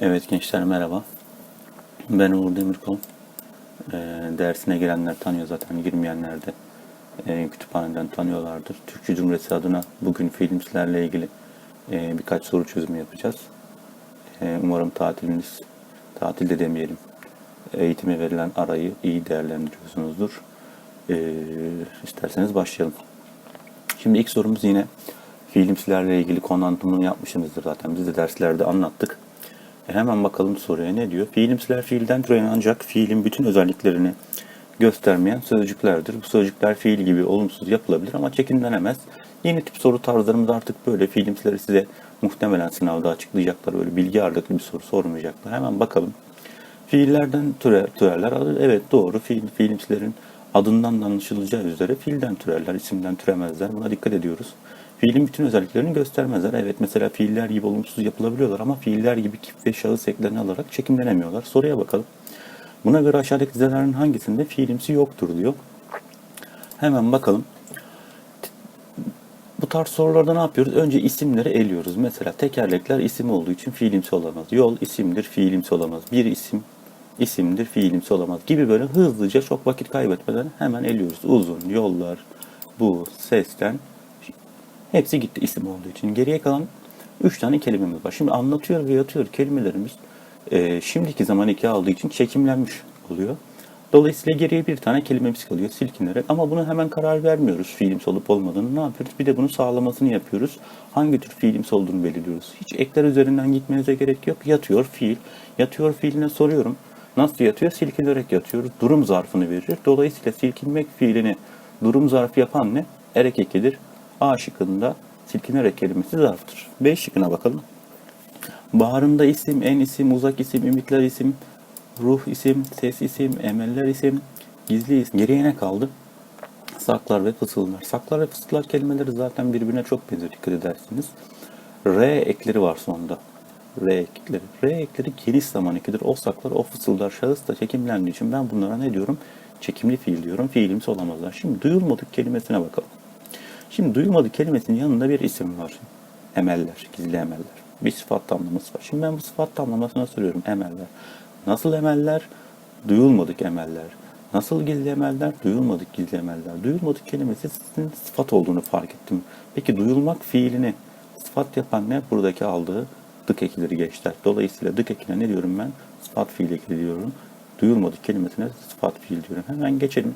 Evet gençler merhaba. Ben Uğur Demirkol. Ee, dersine girenler tanıyor zaten, girmeyenler de e, kütüphaneden tanıyorlardır. Türkçe Cumhuriyeti adına bugün filmlerle ilgili e, birkaç soru çözümü yapacağız. E, umarım tatiliniz, tatil de demeyelim, eğitime verilen arayı iyi değerlendiriyorsunuzdur. E, isterseniz başlayalım. Şimdi ilk sorumuz yine filmlerle ilgili konu anlatımını yapmışsınızdır zaten. Biz de derslerde anlattık. E hemen bakalım soruya ne diyor? Fiilimsiler fiilden türeyen ancak fiilin bütün özelliklerini göstermeyen sözcüklerdir. Bu sözcükler fiil gibi olumsuz yapılabilir ama çekimlenemez. Yeni tip soru tarzlarımız artık böyle. Fiilimsileri size muhtemelen sınavda açıklayacaklar. Böyle bilgi ağırlıklı bir soru sormayacaklar. Hemen bakalım. Fiillerden türe, türerler. Evet doğru. Fiil, fiilimsilerin adından da anlaşılacağı üzere fiilden türerler, isimden türemezler. Buna dikkat ediyoruz. Fiilin bütün özelliklerini göstermezler. Evet mesela fiiller gibi olumsuz yapılabiliyorlar ama fiiller gibi kip ve şahıs eklerini alarak çekimlenemiyorlar. Soruya bakalım. Buna göre aşağıdaki dizelerin hangisinde fiilimsi yoktur diyor. Hemen bakalım. Bu tarz sorularda ne yapıyoruz? Önce isimleri eliyoruz. Mesela tekerlekler isim olduğu için fiilimsi olamaz. Yol isimdir, fiilimsi olamaz. Bir isim isimdir, fiilimsi olamaz gibi böyle hızlıca çok vakit kaybetmeden hemen eliyoruz. Uzun, yollar, bu, sesten hepsi gitti isim olduğu için. Geriye kalan 3 tane kelimemiz var. Şimdi anlatıyor ve yatıyor kelimelerimiz e, şimdiki zaman iki aldığı için çekimlenmiş oluyor. Dolayısıyla geriye bir tane kelimemiz kalıyor silkinerek ama bunu hemen karar vermiyoruz fiilimsi olup olmadığını. Ne yapıyoruz? Bir de bunu sağlamasını yapıyoruz. Hangi tür fiilimsi olduğunu belirliyoruz. Hiç ekler üzerinden gitmenize gerek yok. Yatıyor fiil. Yatıyor fiiline soruyorum. Nasıl yatıyor? Silkinerek yatıyoruz. Durum zarfını verir. Dolayısıyla silkinmek fiilini durum zarfı yapan ne? Erek ekidir. A şıkkında silkinerek kelimesi zarftır. B şıkkına bakalım. Baharında isim, en isim, uzak isim, ümitler isim, ruh isim, ses isim, emeller isim, gizli isim. Geriye ne kaldı? Saklar ve fısıldalar. Saklar ve fısıldalar kelimeleri zaten birbirine çok benziyor dikkat edersiniz. R ekleri var sonunda. R ekleri. R ekleri geniş zaman ekidir. O saklar, o fısıldar şahıs da çekimlendiği için ben bunlara ne diyorum? Çekimli fiil diyorum. Fiilimsi olamazlar. Şimdi duyulmadık kelimesine bakalım. Şimdi duyulmadık kelimesinin yanında bir isim var. Emeller, gizli emeller. Bir sıfat tamlaması var. Şimdi ben bu sıfat tamlamasına soruyorum emeller. Nasıl emeller? Duyulmadık emeller. Nasıl gizli emeller? Duyulmadık gizli emeller. Duyulmadık kelimesi sizin sıfat olduğunu fark ettim. Peki duyulmak fiilini sıfat yapan ne? Buradaki aldığı dık ekileri geçler. Dolayısıyla dık ekine ne diyorum ben? Sıfat fiil eki diyorum. Duyulmadık kelimesine sıfat fiil diyorum. Hemen geçelim.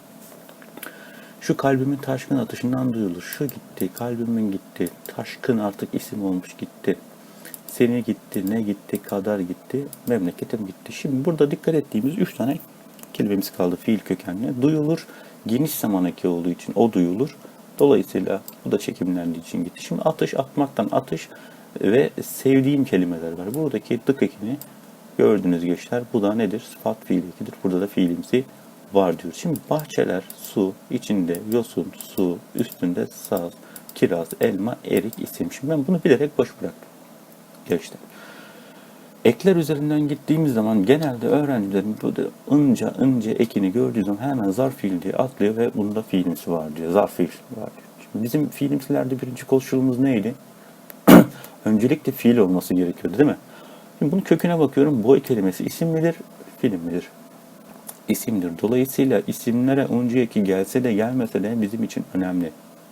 Şu kalbimin taşkın atışından duyulur. Şu gitti, kalbimin gitti. Taşkın artık isim olmuş gitti. Seni gitti, ne gitti, kadar gitti, memleketim gitti. Şimdi burada dikkat ettiğimiz üç tane kelimemiz kaldı fiil kökenli. Duyulur, geniş zaman eki olduğu için o duyulur. Dolayısıyla bu da çekimlendiği için gitti. Şimdi atış, atmaktan atış ve sevdiğim kelimeler var. Buradaki dık ekini gördüğünüz gençler. Bu da nedir? Sıfat fiil ekidir. Burada da fiilimsi var diyoruz. Şimdi bahçeler, su, içinde yosun, su, üstünde saz, kiraz, elma, erik. Şimdi ben bunu bilerek boş bıraktım. Gençler. Ekler üzerinden gittiğimiz zaman genelde öğrencilerin böyle ınca ınca ekini gördüğü zaman hemen zarf fiil diye atlıyor ve bunda fiilimsi var diyor. Zarf fiil var diyor. Şimdi bizim fiilimsilerde birinci koşulumuz neydi? Öncelikle fiil olması gerekiyordu değil mi? Şimdi bunun köküne bakıyorum. Boy kelimesi isim midir, fiil midir? İsimdir. Dolayısıyla isimlere önce eki gelse de gelmese de bizim için önemli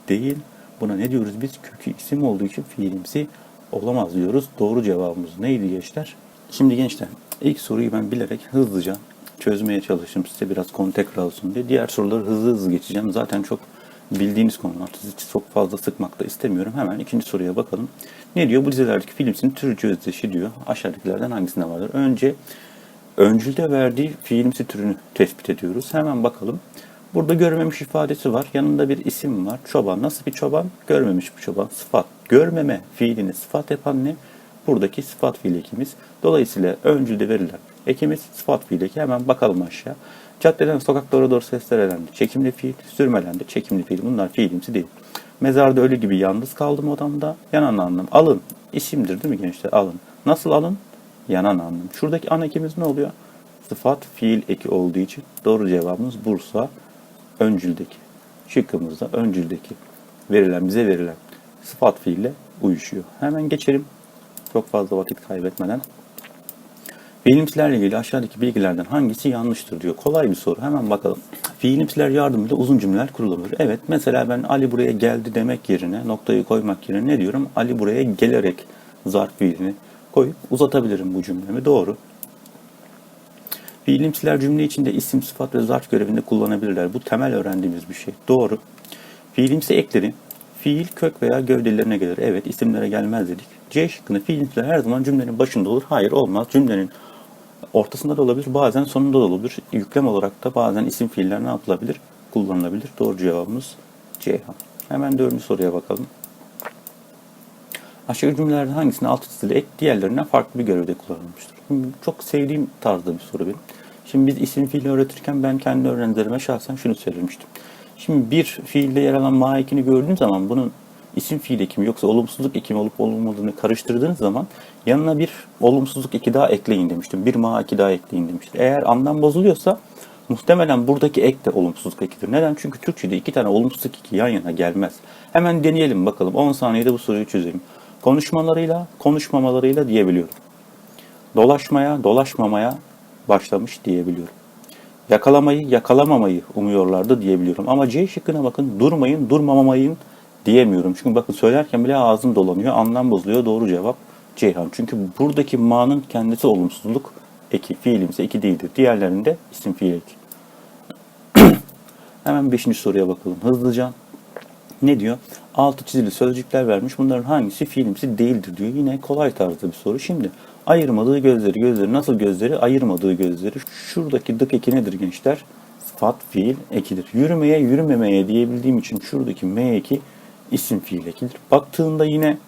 değil. Buna ne diyoruz biz? Kökü isim olduğu için fiilimsi olamaz diyoruz. Doğru cevabımız neydi gençler? Şimdi gençler ilk soruyu ben bilerek hızlıca çözmeye çalıştım. Size biraz konu tekrar olsun diye. Diğer soruları hızlı hızlı geçeceğim. Zaten çok bildiğiniz konular. Sizi çok fazla sıkmak da istemiyorum. Hemen ikinci soruya bakalım. Ne diyor? Bu dizelerdeki filmsinin türcü özdeşi diyor. Aşağıdakilerden hangisinde vardır? Önce öncülde verdiği fiilimsi türünü tespit ediyoruz. Hemen bakalım. Burada görmemiş ifadesi var. Yanında bir isim var. Çoban. Nasıl bir çoban? Görmemiş bir çoban. Sıfat. Görmeme fiilini sıfat yapan ne? Buradaki sıfat fiil ekimiz. Dolayısıyla öncülde verilen ekimiz sıfat fiil eki. Hemen bakalım aşağı. Caddeden sokaklara doğru sesler elendi. Çekimli fiil, sürmelendi. Çekimli fiil. Bunlar fiilimsi değil. Mezarda ölü gibi yalnız kaldım odamda. Yanan anlam. Alın. İsimdir değil mi gençler? Alın. Nasıl alın? Yanan anlam. Şuradaki an ekimiz ne oluyor? Sıfat fiil eki olduğu için doğru cevabımız Bursa öncüldeki. Şıkkımızda öncüldeki verilen bize verilen sıfat fiille uyuşuyor. Hemen geçelim. Çok fazla vakit kaybetmeden. Fiilimsilerle ilgili aşağıdaki bilgilerden hangisi yanlıştır diyor. Kolay bir soru. Hemen bakalım. Fiilimsiler yardımıyla uzun cümleler kurulabilir. Evet mesela ben Ali buraya geldi demek yerine noktayı koymak yerine ne diyorum? Ali buraya gelerek zarf fiilini koyup uzatabilirim bu cümlemi. Doğru. Fiilimsiler cümle içinde isim, sıfat ve zarf görevinde kullanabilirler. Bu temel öğrendiğimiz bir şey. Doğru. Fiilimsi ekleri fiil, kök veya gövdelerine gelir. Evet isimlere gelmez dedik. C şıkkında fiilimsiler her zaman cümlenin başında olur. Hayır olmaz. Cümlenin ortasında da olabilir. Bazen sonunda da olabilir. Yüklem olarak da bazen isim fiiller ne yapılabilir? Kullanılabilir. Doğru cevabımız Ceyhan. Hemen dördüncü soruya bakalım. Aşağıdaki cümlelerden hangisinde altı çizili ek diğerlerinden farklı bir görevde kullanılmıştır? Şimdi çok sevdiğim tarzda bir soru benim. Şimdi biz isim fiili öğretirken ben kendi öğrencilerime şahsen şunu söylemiştim. Şimdi bir fiilde yer alan ma ekini gördüğün zaman bunun isim fiil ekimi yoksa olumsuzluk ekimi olup olmadığını karıştırdığınız zaman yanına bir olumsuzluk eki daha ekleyin demiştim. Bir ma eki daha ekleyin demiştim. Eğer anlam bozuluyorsa muhtemelen buradaki ek de olumsuzluk ekidir. Neden? Çünkü Türkçe'de iki tane olumsuzluk eki yan yana gelmez. Hemen deneyelim bakalım. 10 saniyede bu soruyu çözelim. Konuşmalarıyla, konuşmamalarıyla diyebiliyorum. Dolaşmaya, dolaşmamaya başlamış diyebiliyorum. Yakalamayı, yakalamamayı umuyorlardı diyebiliyorum. Ama C şıkkına bakın durmayın, durmamamayın diyemiyorum. Çünkü bakın söylerken bile ağzım dolanıyor, anlam bozuluyor. Doğru cevap Ceyhan. Çünkü buradaki ma'nın kendisi olumsuzluk eki, fiilimse eki değildir. Diğerlerinde isim fiil eki. Hemen beşinci soruya bakalım hızlıca. Ne diyor? Altı çizili sözcükler vermiş. Bunların hangisi fiilimsi değildir diyor. Yine kolay tarzda bir soru. Şimdi ayırmadığı gözleri, gözleri nasıl gözleri? Ayırmadığı gözleri. Şuradaki dık eki nedir gençler? Sıfat fiil ekidir. Yürümeye, yürümemeye diyebildiğim için şuradaki m eki isim fiil ekidir. Baktığında yine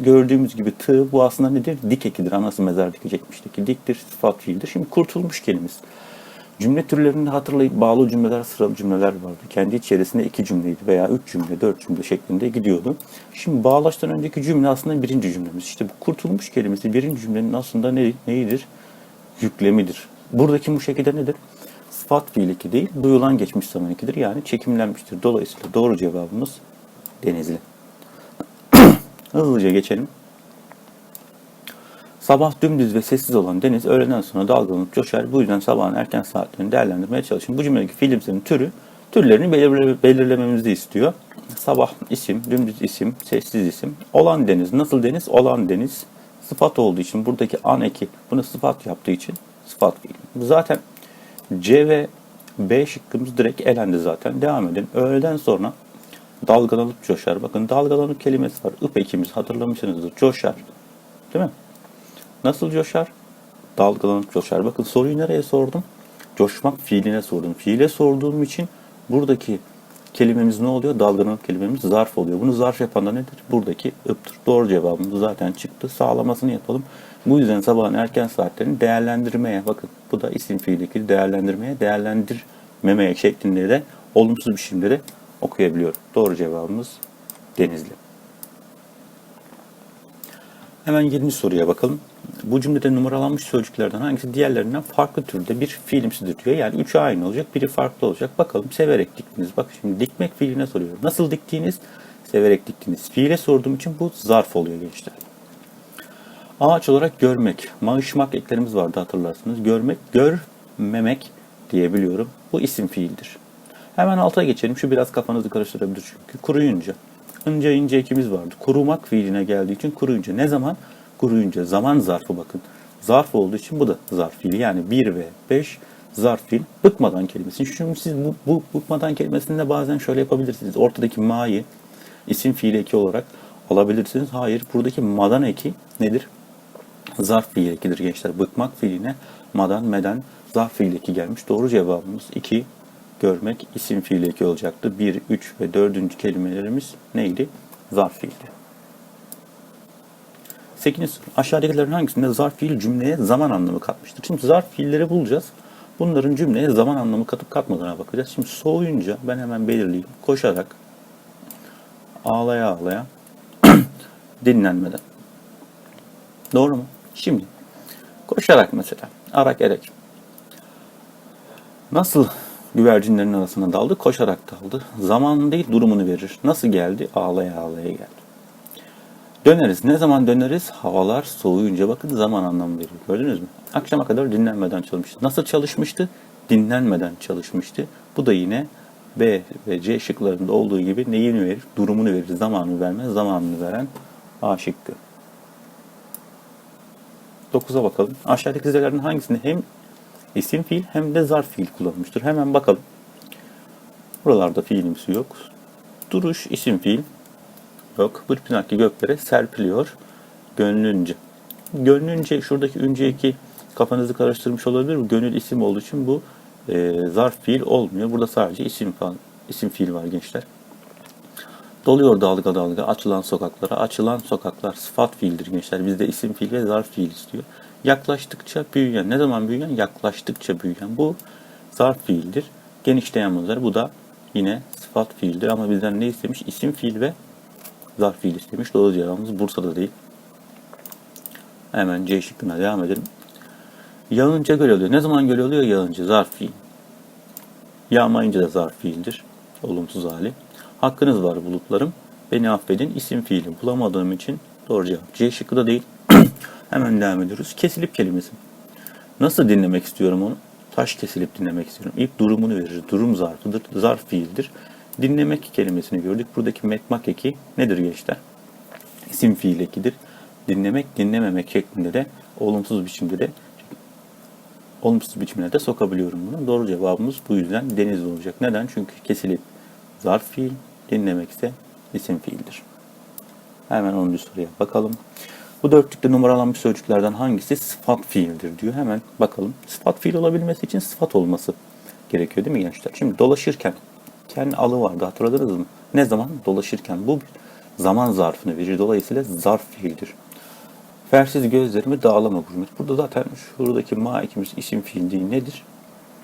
gördüğümüz gibi tığ bu aslında nedir? Dik ekidir. Anası mezar dikecekmişteki diktir, sıfat fiildir. Şimdi kurtulmuş kelimesi. Cümle türlerinde hatırlayıp bağlı cümleler, sıralı cümleler vardı. Kendi içerisinde iki cümleydi veya üç cümle, dört cümle şeklinde gidiyordu. Şimdi bağlaçtan önceki cümle aslında birinci cümlemiz. İşte bu kurtulmuş kelimesi birinci cümlenin aslında ne, neyidir? Yüklemidir. Buradaki bu şekilde nedir? Sıfat fiil eki değil, duyulan geçmiş zaman ekidir. Yani çekimlenmiştir. Dolayısıyla doğru cevabımız Denizli. Hızlıca geçelim. Sabah dümdüz ve sessiz olan deniz öğleden sonra dalgalanıp coşar. Bu yüzden sabahın erken saatlerini değerlendirmeye çalışın. Bu cümledeki fiilimsinin türü, türlerini belirle, belirlememizi istiyor. Sabah isim, dümdüz isim, sessiz isim. Olan deniz, nasıl deniz? Olan deniz. Sıfat olduğu için buradaki an eki bunu sıfat yaptığı için sıfat fiil. Zaten C ve B şıkkımız direkt elendi zaten. Devam edelim. Öğleden sonra dalgalanıp coşar. Bakın dalgalanıp kelimesi var. Ip ekimiz hatırlamışsınızdır. Coşar. Değil mi? Nasıl coşar? Dalgalanıp coşar. Bakın soruyu nereye sordum? Coşmak fiiline sordum. Fiile sorduğum için buradaki kelimemiz ne oluyor? Dalgalanıp kelimemiz zarf oluyor. Bunu zarf yapan da nedir? Buradaki ıptır. Doğru cevabımız zaten çıktı. Sağlamasını yapalım. Bu yüzden sabahın erken saatlerini değerlendirmeye, bakın bu da isim fiildeki değerlendirmeye, değerlendirmemeye şeklinde de olumsuz de okuyabiliyorum. Doğru cevabımız Denizli. Hemen 7. soruya bakalım. Bu cümlede numaralanmış sözcüklerden hangisi diğerlerinden farklı türde bir fiilimsidir diyor. Yani üçü aynı olacak, biri farklı olacak. Bakalım severek diktiniz. Bak şimdi dikmek fiiline soruyorum. Nasıl diktiğiniz? Severek diktiniz. Fiile sorduğum için bu zarf oluyor gençler. Ağaç olarak görmek, mağışmak eklerimiz vardı hatırlarsınız. Görmek, görmemek diyebiliyorum. Bu isim fiildir. Hemen alta geçelim. Şu biraz kafanızı karıştırabilir çünkü. Kuruyunca. Ince ince ekimiz vardı. Kurumak fiiline geldiği için kuruyunca. Ne zaman? Kuruyunca. Zaman zarfı bakın. Zarf olduğu için bu da zarf fiili. Yani 1 ve 5 zarf fiil. Bıkmadan kelimesi. Şimdi siz bu, bu bıkmadan kelimesinde bazen şöyle yapabilirsiniz. Ortadaki ma'yı isim fiil eki olarak alabilirsiniz. Hayır. Buradaki madan eki nedir? Zarf fiil ekidir gençler. Bıkmak fiiline madan, meden, zarf fiil eki gelmiş. Doğru cevabımız 2 görmek isim fiil eki olacaktı. 1, 3 ve 4. kelimelerimiz neydi? Zarf fiildi. 8. soru. Aşağıdakilerin hangisinde zarf fiil cümleye zaman anlamı katmıştır? Şimdi zarf fiilleri bulacağız. Bunların cümleye zaman anlamı katıp katmadığına bakacağız. Şimdi soğuyunca ben hemen belirleyeyim. Koşarak, ağlaya ağlaya, dinlenmeden. Doğru mu? Şimdi koşarak mesela, arak erek. Nasıl güvercinlerin arasına daldı? Koşarak daldı. Zaman değil durumunu verir. Nasıl geldi? Ağlaya ağlaya geldi. Döneriz. Ne zaman döneriz? Havalar soğuyunca bakın zaman anlamı veriyor. Gördünüz mü? Akşama kadar dinlenmeden çalışmıştı. Nasıl çalışmıştı? Dinlenmeden çalışmıştı. Bu da yine B ve C şıklarında olduğu gibi neyini verir? Durumunu verir. Zamanını vermez. Zamanını veren A şıkkı. 9'a bakalım. Aşağıdaki dizelerden hangisinde hem isim fiil hem de zarf fiil kullanılmıştır? Hemen bakalım. Buralarda fiilimsi yok. Duruş isim fiil yok. Bırpınakki göklere serpiliyor. Gönlünce. Gönlünce şuradaki önce iki kafanızı karıştırmış olabilir mi? Gönül isim olduğu için bu e, zarf fiil olmuyor. Burada sadece isim falan, isim fiil var gençler. Doluyor dalga dalga açılan sokaklara. Açılan sokaklar sıfat fiildir gençler. Bizde isim fiil ve zarf fiil istiyor. Yaklaştıkça büyüyen. Ne zaman büyüyen? Yaklaştıkça büyüyen. Bu zarf fiildir. Genişleyen bunlar. Bu da yine sıfat fiildir. Ama bizden ne istemiş? İsim fiil ve zarf fiil istemiş. Doğru cevabımız Bursa'da değil. Hemen C şıkkına devam edelim. Yağınca göl oluyor. Ne zaman göl oluyor? Yağınca. Zarf fiil. Yağmayınca da zarf fiildir. Olumsuz hali. Hakkınız var bulutlarım. Beni affedin. İsim fiili bulamadığım için doğru cevap. C şıkkı da değil. Hemen devam ediyoruz. Kesilip kelimesi. Nasıl dinlemek istiyorum onu? Taş kesilip dinlemek istiyorum. İlk durumunu verir. Durum zarfıdır. Zarf fiildir. Dinlemek kelimesini gördük. Buradaki metmak eki nedir gençler? İsim fiil ekidir. Dinlemek, dinlememek şeklinde de olumsuz biçimde de olumsuz biçimine de sokabiliyorum bunu. Doğru cevabımız bu yüzden deniz olacak. Neden? Çünkü kesilip zarf fiil, dinlemek ise isim fiildir. Hemen 10. soruya bakalım. Bu dörtlükte numaralanmış sözcüklerden hangisi sıfat fiildir diyor. Hemen bakalım. Sıfat fiil olabilmesi için sıfat olması gerekiyor değil mi gençler? Şimdi dolaşırken kendi alı vardı hatırladınız mı? Ne zaman? Dolaşırken. Bu zaman zarfını verir. Dolayısıyla zarf fiildir. Fersiz gözlerimi dağlama Gurmet. Burada zaten şuradaki ma ekimiz isim fiil değil nedir?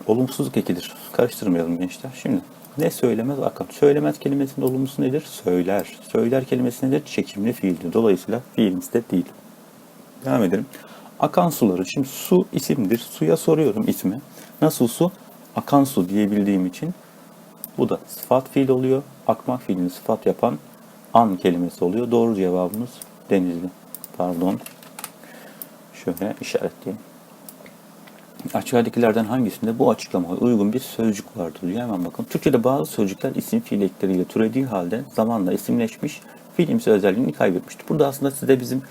Olumsuzluk ekidir. Karıştırmayalım gençler. Şimdi ne söylemez akan. Söylemez kelimesinin olumlusu nedir? Söyler. Söyler kelimesi nedir? Çekimli fiildir. Dolayısıyla fiilimiz de değil. Devam edelim. Akan suları. Şimdi su isimdir. Suya soruyorum ismi. Nasıl su? Akan su diyebildiğim için bu da sıfat fiil oluyor. Akmak fiilini sıfat yapan an kelimesi oluyor. Doğru cevabımız denizli. Pardon. Şöyle işaretleyeyim. Aşağıdakilerden hangisinde bu açıklamaya uygun bir sözcük vardır diyor. Hemen bakın. Türkçe'de bazı sözcükler isim fiil ekleriyle türediği halde zamanla isimleşmiş, fiilimsi özelliğini kaybetmiştir. Burada aslında size bizim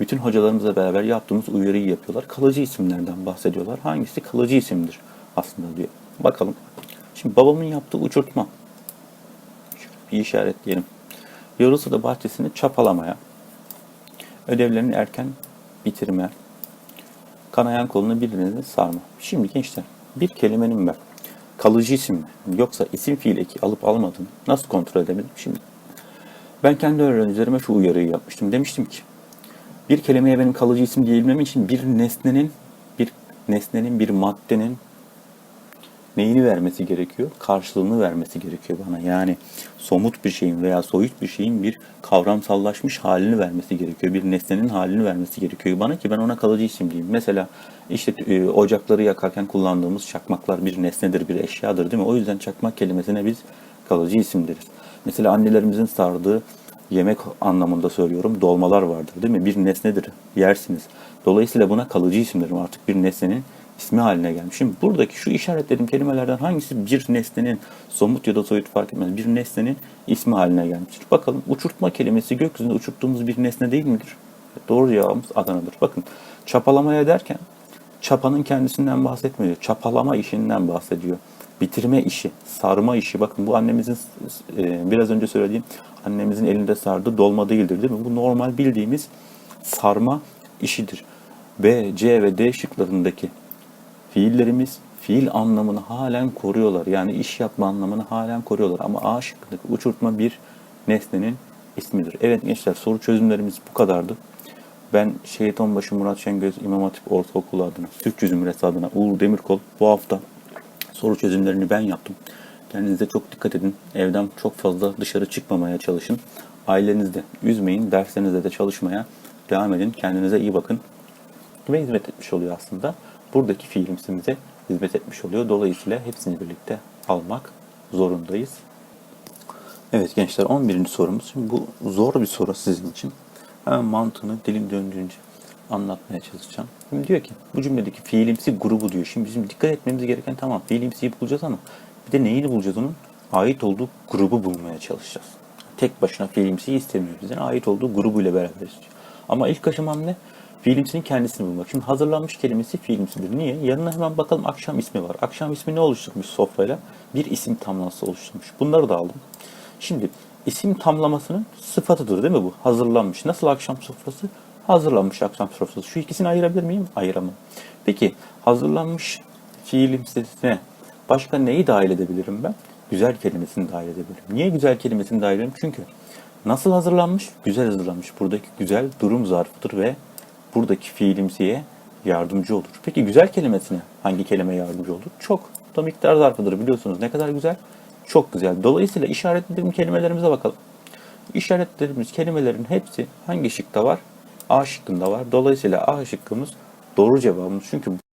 bütün hocalarımızla beraber yaptığımız uyarıyı yapıyorlar. Kalıcı isimlerden bahsediyorlar. Hangisi kalıcı isimdir aslında diyor. Bakalım. Şimdi babamın yaptığı uçurtma. Şöyle bir işaretleyelim. Yorulsa da bahçesini çapalamaya, ödevlerini erken bitirme, kanayan kolunu birbirine sarma. Şimdi gençler bir kelimenin ben kalıcı isim mi yoksa isim fiil eki alıp almadığını nasıl kontrol edebilirim? Şimdi ben kendi öğrencilerime şu uyarıyı yapmıştım. Demiştim ki bir kelimeye benim kalıcı isim diyebilmem için bir nesnenin bir nesnenin bir maddenin neyini vermesi gerekiyor? Karşılığını vermesi gerekiyor bana. Yani somut bir şeyin veya soyut bir şeyin bir kavramsallaşmış halini vermesi gerekiyor. Bir nesnenin halini vermesi gerekiyor bana ki ben ona kalıcı isim diyeyim. Mesela işte e, ocakları yakarken kullandığımız çakmaklar bir nesnedir, bir eşyadır değil mi? O yüzden çakmak kelimesine biz kalıcı isim deriz. Mesela annelerimizin sardığı yemek anlamında söylüyorum dolmalar vardır değil mi? Bir nesnedir, yersiniz. Dolayısıyla buna kalıcı isim derim artık bir nesnenin ismi haline gelmiş. Şimdi buradaki şu işaretlediğim kelimelerden hangisi bir nesnenin somut ya da soyut fark etmez bir nesnenin ismi haline gelmiştir. Bakalım uçurtma kelimesi gökyüzünde uçurttuğumuz bir nesne değil midir? Doğru cevabımız Adana'dır. Bakın çapalamaya derken çapanın kendisinden bahsetmiyor. Çapalama işinden bahsediyor. Bitirme işi, sarma işi. Bakın bu annemizin e, biraz önce söylediğim annemizin elinde sardığı dolma değildir değil mi? Bu normal bildiğimiz sarma işidir. B, C ve D şıklarındaki fiillerimiz fiil anlamını halen koruyorlar. Yani iş yapma anlamını halen koruyorlar. Ama A şıkkındaki uçurtma bir nesnenin ismidir. Evet gençler soru çözümlerimiz bu kadardı. Ben Şehit Onbaşı Murat Şengöz İmam Hatip Ortaokulu adına, Türkçü Zümresi adına Uğur Demirkol bu hafta soru çözümlerini ben yaptım. Kendinize çok dikkat edin. Evden çok fazla dışarı çıkmamaya çalışın. Ailenizde üzmeyin. Derslerinizde de çalışmaya devam edin. Kendinize iyi bakın. Ve hizmet etmiş oluyor aslında. Buradaki fiilimsimize hizmet etmiş oluyor. Dolayısıyla hepsini birlikte almak zorundayız. Evet gençler 11. sorumuz. Şimdi bu zor bir soru sizin için. Hemen mantığını dilim döndüğünce anlatmaya çalışacağım. Şimdi diyor ki bu cümledeki fiilimsi grubu diyor. Şimdi bizim dikkat etmemiz gereken tamam fiilimsiyi bulacağız ama bir de neyini bulacağız onun? Ait olduğu grubu bulmaya çalışacağız. Tek başına fiilimsiyi istemiyor bizden. Ait olduğu grubuyla beraber istiyor. Ama ilk aşamam ne? Fiilimsinin kendisini bulmak. Şimdi hazırlanmış kelimesi fiilimsidir. Niye? Yanına hemen bakalım akşam ismi var. Akşam ismi ne oluşturmuş sofrayla? Bir isim tamlaması oluşturmuş. Bunları da aldım. Şimdi isim tamlamasının sıfatıdır değil mi bu? Hazırlanmış. Nasıl akşam sofrası? Hazırlanmış akşam sofrası. Şu ikisini ayırabilir miyim? Ayıramam. Peki hazırlanmış fiilimsine başka neyi dahil edebilirim ben? Güzel kelimesini dahil edebilirim. Niye güzel kelimesini dahil edebilirim? Çünkü nasıl hazırlanmış? Güzel hazırlanmış. Buradaki güzel durum zarfıdır ve buradaki fiilimsiye yardımcı olur. Peki güzel kelimesine hangi kelime yardımcı olur? Çok. Bu da miktar zarfıdır biliyorsunuz. Ne kadar güzel? Çok güzel. Dolayısıyla işaretlediğim kelimelerimize bakalım. İşaretlediğimiz kelimelerin hepsi hangi şıkta var? A şıkkında var. Dolayısıyla A şıkkımız doğru cevabımız. Çünkü